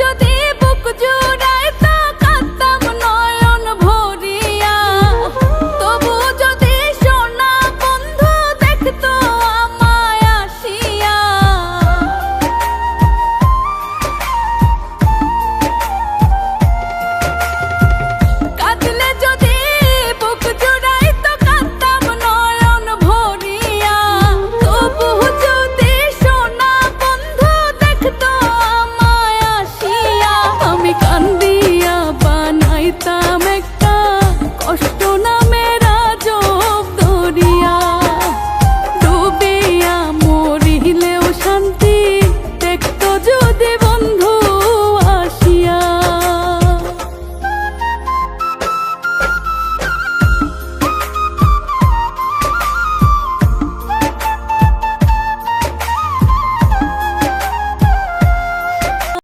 যদি যদি বন্ধু